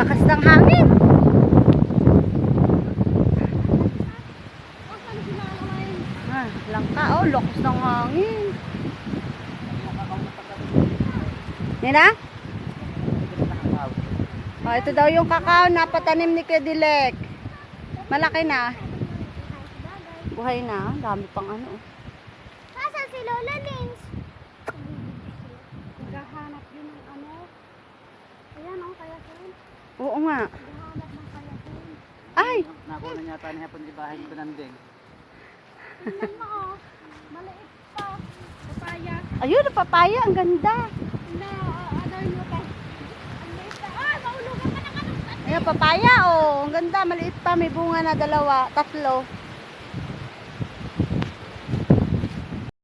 Lakas ng hangin. Ah, langka oh, lakas ng hangin. Nina? Oh, ito daw yung kakao na patanim ni Kedilek. Malaki na. Buhay na. Dami pang ano. oh. Si Lola Lins? Naghahanap din ng ano. Ayan ang kayatin. Oo nga. Ng. Ay! Nakuha na yata niya hapon di bahay ko nandeng. Tingnan mo oh. Maliit pa. Papaya. Ayun, papaya. Ang ganda. Na, ano nyo pa. Ang liit pa. Ah, maulugan ka ng ano. Ayun, papaya. Oh, ang ganda. Maliit pa. May bunga na dalawa. Tatlo.